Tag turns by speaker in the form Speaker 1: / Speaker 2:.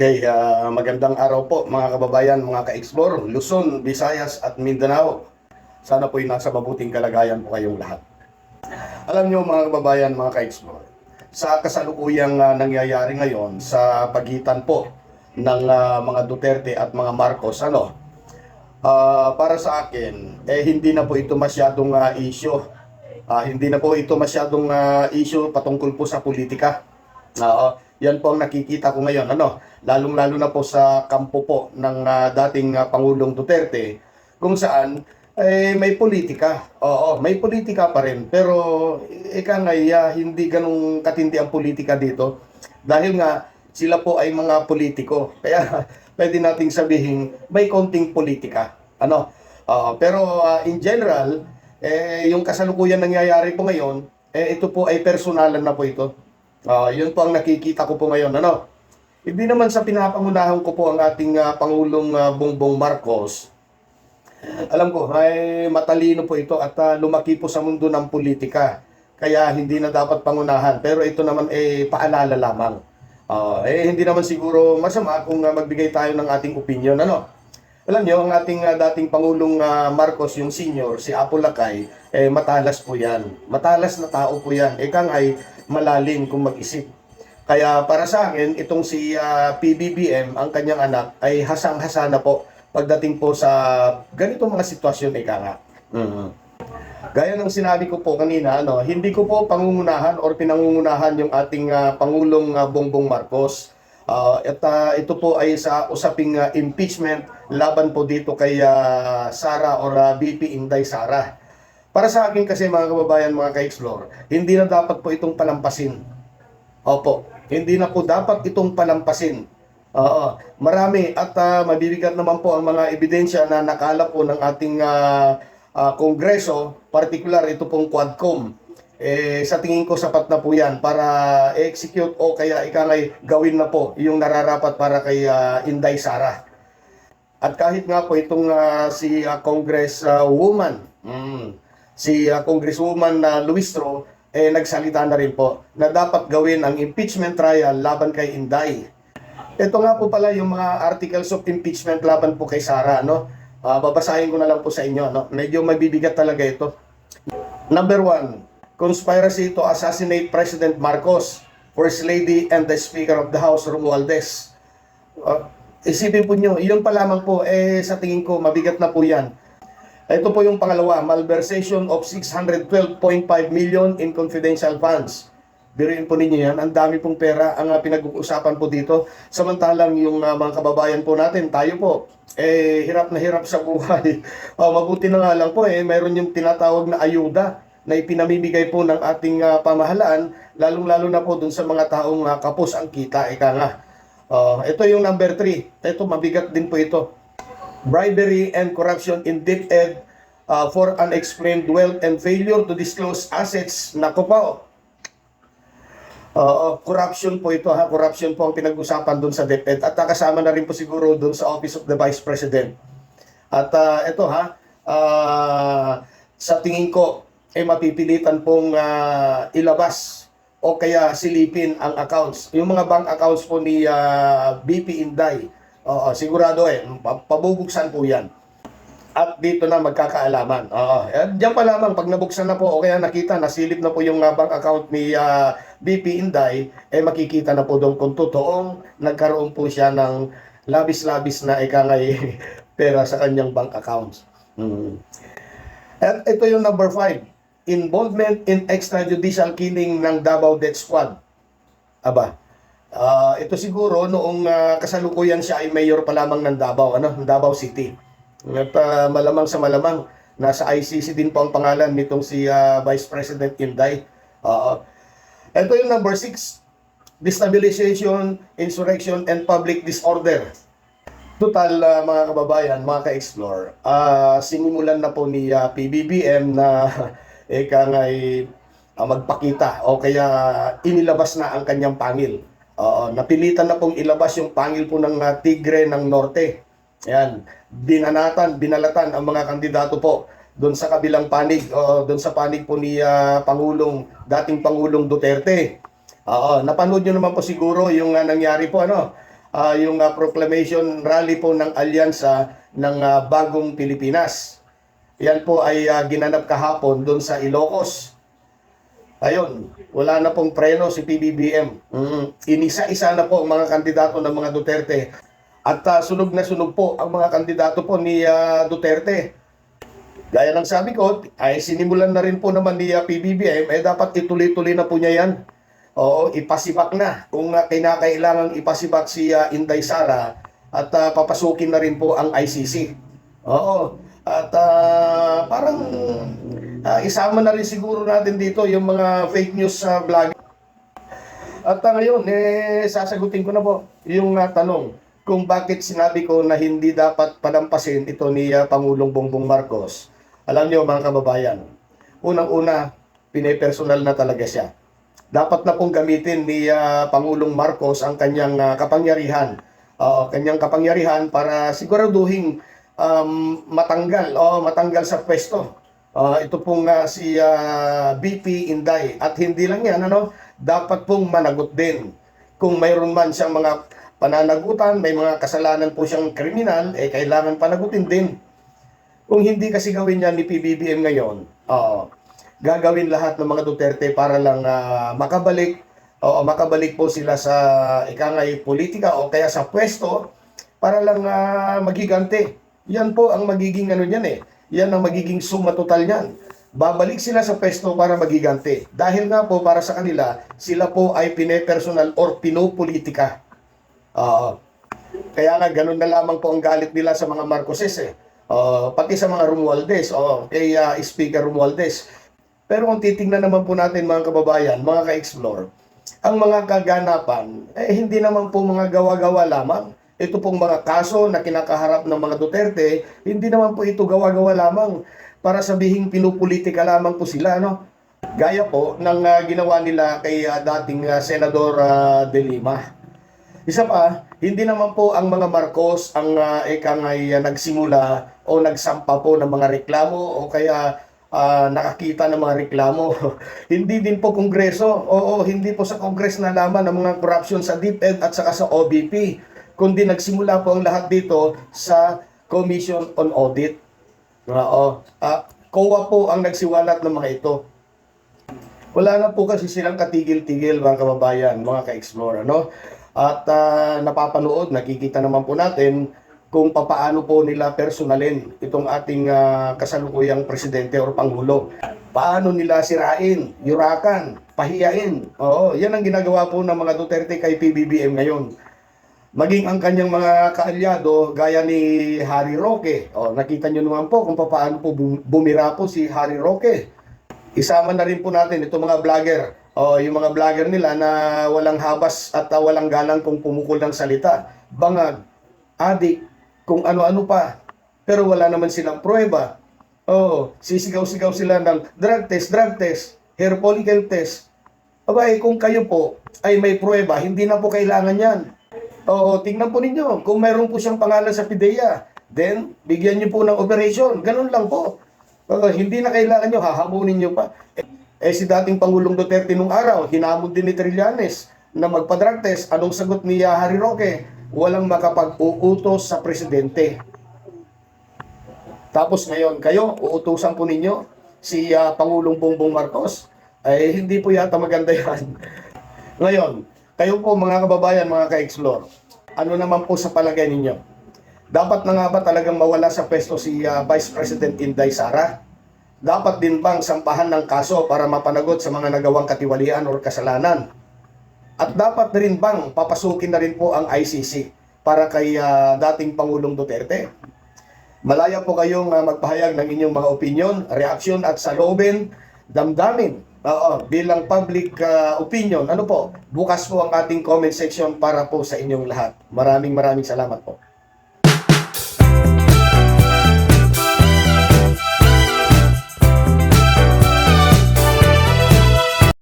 Speaker 1: Okay, ah, magandang araw po mga kababayan, mga ka-explore, Luzon, Visayas at Mindanao. Sana po'y nasa mabuting kalagayan po kayong lahat. Alam niyo mga kababayan, mga ka-explore, sa kasalukuyang ah, nangyayari ngayon sa pagitan po ng ah, mga Duterte at mga Marcos, ano, ah, para sa akin, eh hindi na po ito masyadong ah, issue. Ah, hindi na po ito masyadong ah, issue patungkol po sa politika. Oo. Yan po ang nakikita ko ngayon. Ano? Lalong-lalo na po sa kampo po ng ah, dating ah, Pangulong Duterte kung saan eh, may politika. Oo, may politika pa rin. Pero ika nga ah, hindi ganong katindi ang politika dito. Dahil nga sila po ay mga politiko. Kaya pwede nating sabihin may konting politika. Ano? Oo, pero ah, in general, eh, yung kasalukuyan nangyayari po ngayon, eh, ito po ay personalan na po ito. Ah, yun po ang nakikita ko po ngayon. Ano? Hindi naman sa pinapangunahan ko po ang ating ah, Pangulong ah, Bongbong Marcos. Alam ko, ay matalino po ito at ah, lumaki po sa mundo ng politika. Kaya hindi na dapat pangunahan. Pero ito naman eh paalala lamang. Ah, eh hindi naman siguro masama kung ah, magbigay tayo ng ating opinion. Ano? Alam niyo, ang ating ah, dating Pangulong ah, Marcos, yung senior, si Apo Lakay, eh matalas po yan. Matalas na tao po yan. Ika nga ay malalim kung mag-isip. Kaya para sa akin, itong si ah, PBBM, ang kanyang anak, ay hasang-hasa na po pagdating po sa ganitong mga sitwasyon, ika nga. Mhm. Gaya ng sinabi ko po kanina, ano, hindi ko po pangungunahan or pinangungunahan yung ating ah, Pangulong ah, Bongbong Marcos. Ah, at ah, ito po ay sa usaping ah, impeachment laban po dito kay ah, Sara or ah, BP Inday Sara. Para sa akin kasi mga kababayan, mga ka-explore, hindi na dapat po itong palampasin. Opo, hindi na po dapat itong palampasin. Oo, marami at ah, mabibigat naman po ang mga ebidensya na nakala po ng ating ah, ah, kongreso, particular ito pong Quadcom. Eh, sa tingin ko sapat na po yan para execute o kaya ikangay gawin na po yung nararapat para kay ah, Inday Sara. At kahit nga po itong ah, si Congress ah, woman, mm, si ah, Congresswoman na Luistro, eh nagsalita na rin po na dapat gawin ang impeachment trial laban kay Inday. Ito nga po pala yung mga articles of impeachment laban po kay Sara, no? Ah, babasahin ko na lang po sa inyo, no? Medyo mabibigat talaga ito. Number one, conspiracy to assassinate President Marcos, First Lady and the Speaker of the House, Romualdez. Ah, isipin po nyo, yun pa lamang po, eh sa tingin ko, mabigat na po yan. Ito po yung pangalawa, malversation of 612.5 million in confidential funds. Biruin po ninyo yan, ang dami pong pera ang uh, pinag-uusapan po dito. Samantalang yung uh, mga kababayan po natin, tayo po, eh hirap na hirap sa buhay. oh, mabuti na nga lang po, eh mayroon yung tinatawag na ayuda na ipinamimigay po ng ating uh, pamahalaan, lalong-lalo na po dun sa mga taong uh, kapos ang kita, ika nga. Uh, ito yung number 3. Ito, mabigat din po ito bribery and corruption in DepEd uh, for unexplained wealth and failure to disclose assets. Nako po. Uh, corruption po ito ha, corruption po ang pinag-usapan doon sa DepEd at kasama na rin po siguro doon sa Office of the Vice President. At uh, ito ha, uh, sa tingin ko ay mapipilitan pong uh, ilabas o kaya silipin ang accounts. Yung mga bank accounts po ni uh, BP Inday, Oo, sigurado eh. Pa- Pabubuksan po yan. At dito na magkakaalaman. Oo. Eh, diyan pa lamang, pag nabuksan na po o kaya nakita, nasilip na po yung uh, bank account ni uh, BP Inday, eh makikita na po doon kung totoong nagkaroon po siya ng labis-labis na ikangay pera sa kanyang bank accounts. Hmm. At ito yung number 5. Involvement in extrajudicial killing ng Davao Death Squad. Aba, Ah, ito siguro noong ah, kasalukuyan siya ay mayor pa lamang ng Davao, ano, ng Davao City. At ah, malamang sa malamang nasa ICC din po ang pangalan nitong si ah, Vice President Inday. Oo. ito yung number 6, destabilization, insurrection, and public disorder. Total ah, mga kababayan, mga ka-explore, ah, sinimulan na po ni ah, PBBM na eka nga ay ah, magpakita o kaya inilabas na ang kanyang pangil. Oo, napilitan na pong ilabas yung pangil po ng uh, Tigre ng Norte. Ayan, binanatan, binalatan ang mga kandidato po doon sa kabilang panig, o doon sa panig po ni uh, Pangulong, dating Pangulong Duterte. Oo, napanood nyo naman po siguro yung uh, nangyari po ano, ah, yung ah, proclamation rally po ng alyansa ng ah, Bagong Pilipinas. Yan po ay ah, ginanap kahapon doon sa Ilocos. Ayun, wala na pong preno si PBBM. Mm, inisa-isa na po ang mga kandidato ng mga Duterte. At ah, sunog na sunog po ang mga kandidato po ni ah, Duterte. Gaya ng sabi ko, ay sinimulan na rin po naman ni ah, PBBM, eh dapat ituloy-tuloy na po niya yan. Oo, ipasibak na. Kung uh, kinakailangan ipasibak si ah, Inday Sara at ah, papasukin na rin po ang ICC. Oo. At ah, parang ah, isama na rin siguro natin dito yung mga fake news sa vlog. At ah, ngayon, eh, sasagutin ko na po yung ah, tanong kung bakit sinabi ko na hindi dapat palampasin ito ni ah, Pangulong Bongbong Marcos. Alam niyo mga kababayan, unang-una, pinepersonal na talaga siya. Dapat na pong gamitin ni ah, Pangulong Marcos ang kanyang ah, kapangyarihan. Oo, kanyang kapangyarihan para siguraduhin um, matanggal o matanggal sa pwesto. Ah, ito pong ah, si ah, BP Inday at hindi lang yan ano, dapat pong managot din. Kung mayroon man siyang mga pananagutan, may mga kasalanan po siyang kriminal, eh kailangan panagutin din. Kung hindi kasi gawin yan ni PBBM ngayon, oo, gagawin lahat ng mga Duterte para lang ah, makabalik o makabalik po sila sa ikangay politika o kaya sa pwesto para lang ah, magigante. Yan po ang magiging ano niyan eh. Yan ang magiging suma total niyan. Babalik sila sa pwesto para magigante. Dahil nga po para sa kanila, sila po ay pinepersonal or pinopolitika. Ah, kaya nga ganun na lamang po ang galit nila sa mga Marcoses eh. Ah, pati sa mga Romualdez, oh, kay ah, Speaker Romualdez. Pero kung titingnan naman po natin mga kababayan, mga ka-explore, ang mga kaganapan, eh hindi naman po mga gawa-gawa lamang. Ito pong mga kaso na kinakaharap ng mga Duterte, hindi naman po ito gawa-gawa lamang para sabihin pinupolitika lamang po sila, no? Gaya po ng ah, ginawa nila kay ah, dating ah, Senador ah, De Lima. Isa pa, hindi naman po ang mga Marcos ang uh, ekang ay ah, nagsimula o nagsampa po ng mga reklamo o kaya ah, nakakita ng mga reklamo. hindi din po Kongreso. Oo, hindi po sa Kongres na laman ng mga corruption sa DepEd at saka sa OBP. Kundi nagsimula po ang lahat dito sa Commission on Audit. Oo. Ah, COA po ang nagsiwalat ng mga ito. Wala na po kasi silang katigil-tigil mga kababayan, mga ka-explore, no? At ah, napapanood, nakikita naman po natin kung papaano po nila personalin itong ating ah, kasalukuyang presidente o pangulo. Paano nila sirain, yurakan, pahiyain. Oo, yan ang ginagawa po ng mga Duterte kay PBBM ngayon. Maging ang kanyang mga kaalyado gaya ni Harry Roque. O, nakita nyo naman po kung paano po bum- bumira po si Harry Roque. Isama na rin po natin itong mga vlogger. O, yung mga vlogger nila na walang habas at ah, walang galang kung pumukol ng salita. Bangag, adik, kung ano-ano pa. Pero wala naman silang prueba. Oo, sisigaw-sigaw sila ng drug test, drug test, hair follicle test. Abay, kung kayo po ay may prueba, hindi na po kailangan yan. Oo, tingnan po ninyo. Kung mayroon po siyang pangalan sa PIDEA, then bigyan niyo po ng operation. Ganun lang po. Oo, hindi na kailangan nyo, hahamunin nyo pa. Eh, eh, si dating Pangulong Duterte nung araw, hinamon din ni Trillanes na magpa-drug test. Anong sagot ni Harry Roque? Walang makapag-uutos sa presidente. Tapos ngayon, kayo, uutusan po ninyo si ah, Pangulong Bongbong Marcos. Ay, hindi po yata maganda yan. ngayon, kayo po mga kababayan, mga ka-explore, ano naman po sa palagay ninyo? Dapat na nga ba talagang mawala sa pwesto si ah, Vice President Inday Sara? Dapat din bang sampahan ng kaso para mapanagot sa mga nagawang katiwalian o kasalanan? At dapat rin bang papasukin na rin po ang ICC para kay ah, dating Pangulong Duterte? Malaya po kayong ah, magpahayag ng inyong mga opinion, reaksyon at saloobin, damdamin. Oo, bilang public ah, opinion, ano po, bukas po ang ating comment section para po sa inyong lahat. Maraming maraming salamat po.